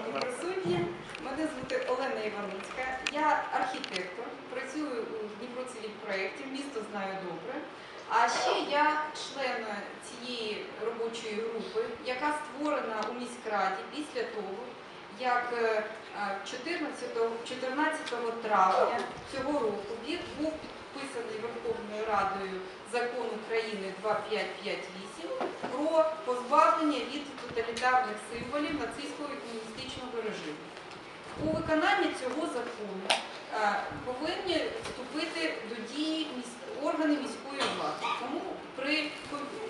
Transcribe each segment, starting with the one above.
Присутні. Мене звати Олена Іваницька. Я архітектор, працюю у Дніпроцивіль-проєкті, місто знаю добре. А ще я член цієї робочої групи, яка створена у міськраді після того, як е, е, 14, 14 травня цього року був підписаний Верховною Радою закон України 2558 про позбавлення від тоталітарних символів нацистського і комуністичного режиму. У виконанні цього закону е, повинні вступити до дії органи міської влади. Тому при,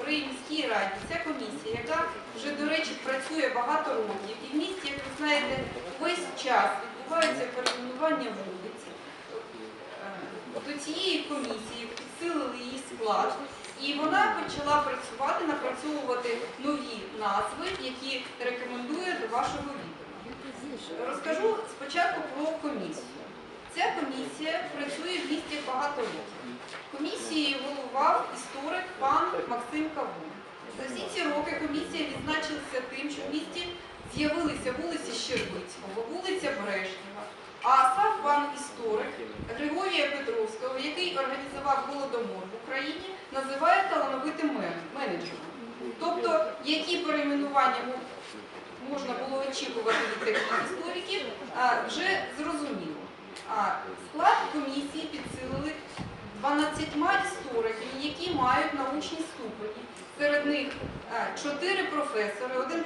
при міській раді ця комісія, яка вже, до речі, працює багато років, і в місті, як ви знаєте, весь час відбувається перейменування вулиць. Е, До цієї комісії підсилили її склад, і вона почала працювати, напрацьовувати нові назви, які рекомендує до вашого відома. Розкажу спочатку про комісію. Ця комісія працює в місті багато років. Комісією головував історик пан Максим Кавун. За всі ці роки комісія відзначилася тим, що в місті з'явилися вулиці Щербицького, вулиця Брежнєва, а сам пан історик Григорія Петровського, який організував голодомор в Україні, називає талановитим менеджером. Тобто, які перейменування можна було очікувати від таких істориків, вже зрозуміло. Склад комісії підсилили 12 істориками, які мають научні ступені. Серед них е, чотири професори, один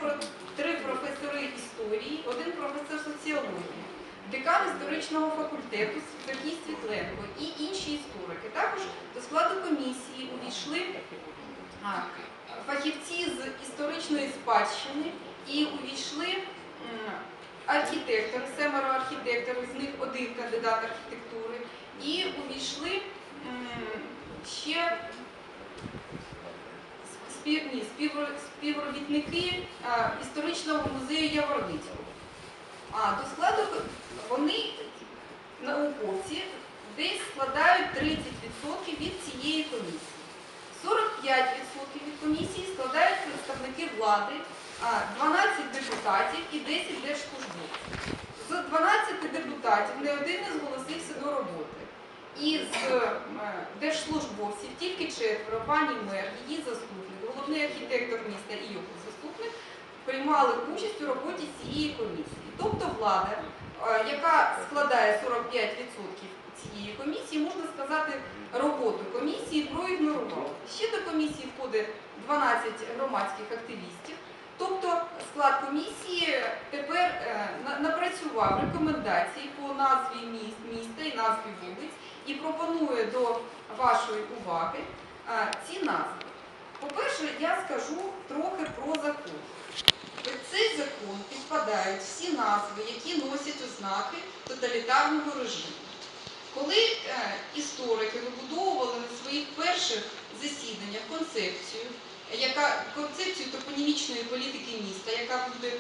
професори історії, один професор соціології, декан історичного факультету Сергій Світленко і інші історики. Також до складу комісії увійшли фахівці з історичної спадщини і увійшли архітектори, семеро архітекторів, з них один кандидат архітектури, і увійшли ще спів, співробітники історичного музею Яворницького. А до складу вони науковці десь складають 30% від цієї комісії. 45% від комісії складають представники влади, 12 депутатів і 10 держслужбовців. З 12 депутатів не один не зголосився до роботи. І з е, держслужбовців тільки четверо, пані мер, її заступник, головний архітектор міста і його заступник приймали участь у роботі цієї комісії. Тобто влада, е, яка складає 45% цієї комісії, можна сказати, роботу комісії проігнорувала. Ще до комісії входить 12 громадських активістів. Тобто склад комісії тепер е, напрацював рекомендації по назві міст, міста і назві вулиць і пропонує до вашої уваги е, ці назви. По-перше, я скажу трохи про закон. Під цей закон підпадають всі назви, які носять ознаки тоталітарного режиму. Коли е, історики вибудовували на своїх перших засіданнях концепцію, яка концепцію топонімічної політики міста, яка буде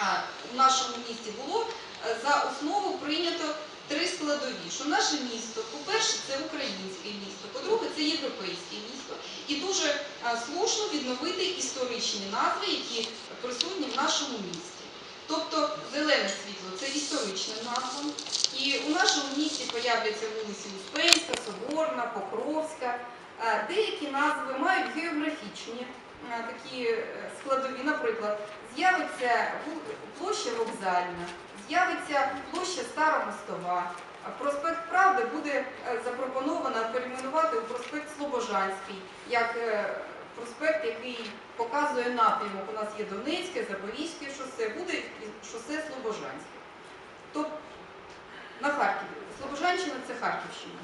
а, в нашому місті було е, за основу прийнято три складові. Що наше місто, по-перше, це українське місто, по-друге, це європейське місто. І дуже е, слушно відновити історичні назви, які присутні в нашому місті. Тобто зелене світло це історична назва. І у нашому місті появляться вулиці Успенська, Соборна, Покровська. Е, Деякі назви мають географічні е, такі складові. Наприклад, з'явиться площа Вокзальна, з'явиться площа Старомостова. А Проспект Правди буде е, запропоновано перейменувати у проспект Слобожанський, як е, проспект, який показує напрямок. У нас є Донецьке, Запорізьке шосе, буде шосе Слобожанське. Тобто на Харків. Слобожанщина це Харківщина.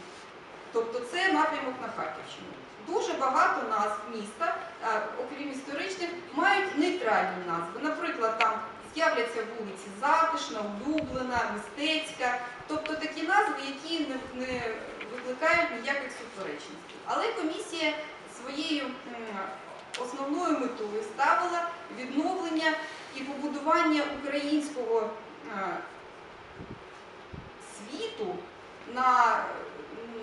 Тобто це напрямок на Харківщину. Дуже багато назв міста, е, окрім історичних, мають нейтральні назви. Наприклад, там з'являться вулиці Затишна, Улюблена, Мистецька. Тобто такі назви, які не, не викликають ніяких суперечностей. Але комісія своєю основною метою ставила відновлення і побудування українського е, світу на,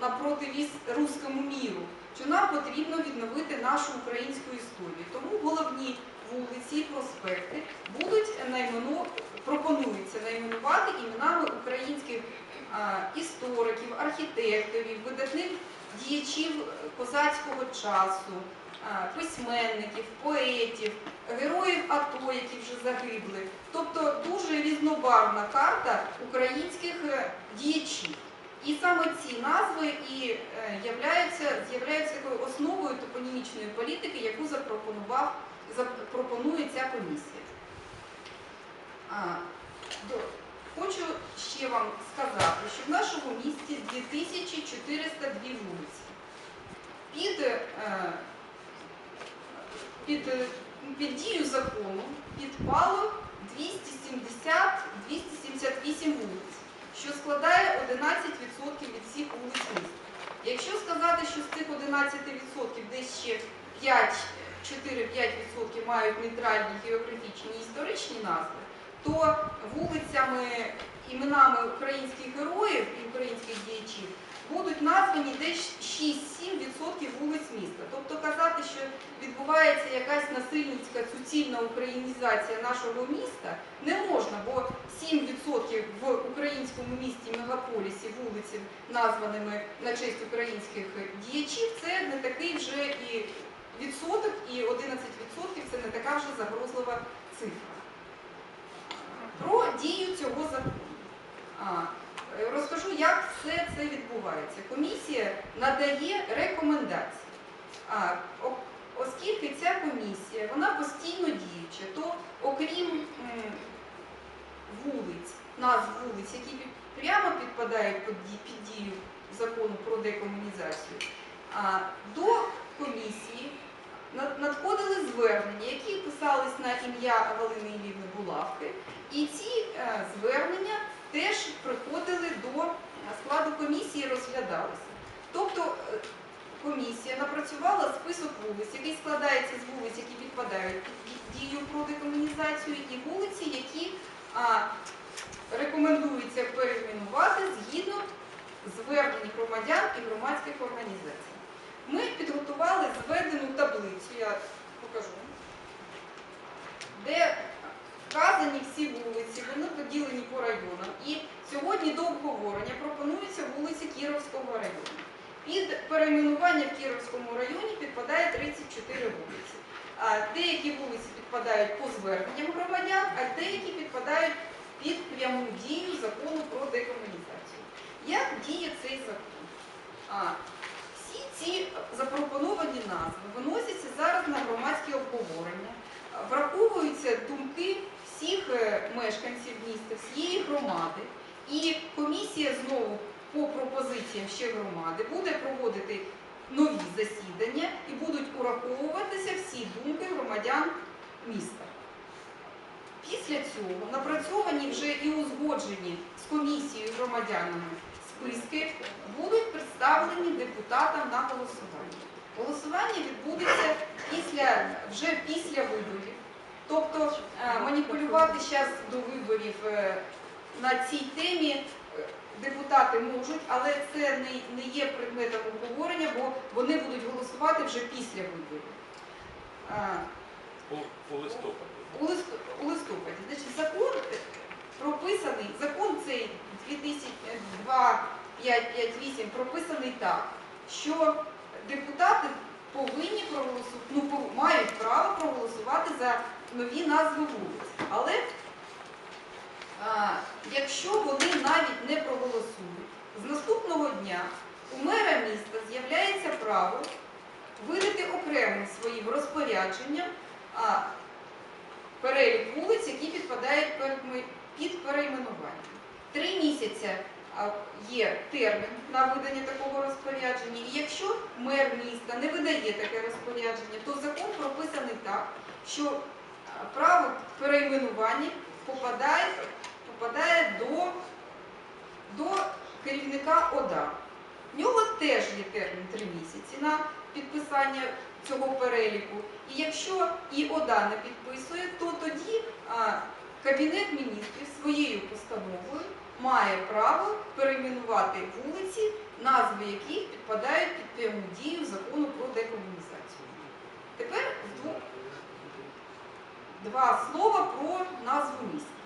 на противіз руському міру, що нам потрібно відновити нашу українську історію. Тому головні вулиці і проспекти будуть наймену називати іменами українських істориків, архітекторів, видатних діячів козацького часу, письменників, поетів, героїв АТО, які вже загибли. Тобто дуже різнобарвна карта українських е, діячів. І саме ці назви і е, являються, з'являються такою основою топонімічної політики, яку запропонував, запропонує ця комісія. Хочу ще вам сказати, що в нашому місті 2402 вулиці. Під, е, під, під дію закону підпало 270-278 вулиць, що складає 11% від всіх вулиць міста. Якщо сказати, що з цих 11% десь ще 5, 4-5% мають нейтральні географічні історичні назви, то вулицями, іменами українських героїв і українських діячів будуть названі десь 6-7% вулиць міста. Тобто казати, що відбувається якась насильницька суцільна українізація нашого міста, не можна, бо 7% в українському місті мегаполісі вулиці, названими на честь українських діячів, це не такий вже і відсоток, і 11% це не така вже загрозлива цифра. Про дію цього закону. Е, Розкажу, як все це відбувається. Комісія надає рекомендації. Оскільки ця комісія вона постійно діюча, то окрім вулиць, назв вулиць, які прямо підпадають під дію закону про декомунізацію, до комісії над- надходили звернення, які писались на ім'я Галини Іллівни Булавки, і ці е, звернення теж приходили до складу комісії, розглядалися. Тобто е, комісія напрацювала список вулиць, який складається з вулиць, які підпадають під дію про декомунізацію, і вулиці, які а, рекомендується перейменувати згідно звернень громадян і громадських організацій. Ми підготували зведену таблицю, я покажу, де вказані всі вулиці, вони поділені по районам. І сьогодні до обговорення пропонуються вулиці Кіровського району. Під перейменування в Кіровському районі підпадає 34 вулиці. Деякі вулиці підпадають по зверненням громадян, а деякі підпадають під пряму дію закону про декомунізацію. Як діє цей закон? Всі ці запропоновані назви виносяться зараз на громадське обговорення, враховуються думки всіх е, мешканців міста, всієї громади. І комісія знову по пропозиціям ще громади буде проводити нові засідання і будуть ураховуватися всі думки громадян міста. Після цього напрацьовані вже і узгоджені з комісією громадянами списки будуть представлені депутатам на голосування. Голосування відбудеться після, вже після виборів. Тобто е, маніпулювати зараз до виборів е, на цій темі е, депутати можуть, але це не, є предметом обговорення, бо вони будуть голосувати вже після виборів. У, листопаді. у лист- у листопаді. Значить, закон прописаний, закон цей 2002-558 прописаний так, що депутати повинні проголосувати, ну, мають право проголосувати за нові назви вулиць. Але а, якщо вони навіть не проголосують, з наступного дня у мера міста з'являється право видати окремим своїм розпорядженням а, перелік вулиць, які підпадають під перейменування. Три місяці є термін на видання такого розпорядження. І якщо мер міста не видає таке розпорядження, то закон прописаний так, що право перейменування попадає, попадає до, до керівника ОДА. В нього теж є термін три місяці на підписання цього переліку. І якщо і ОДА не підписує, то тоді Кабінет міністрів своєю постановою має право перейменувати вулиці, назви яких підпадають під пряму дію закону про декомунізацію. Тепер два слова про назву міста.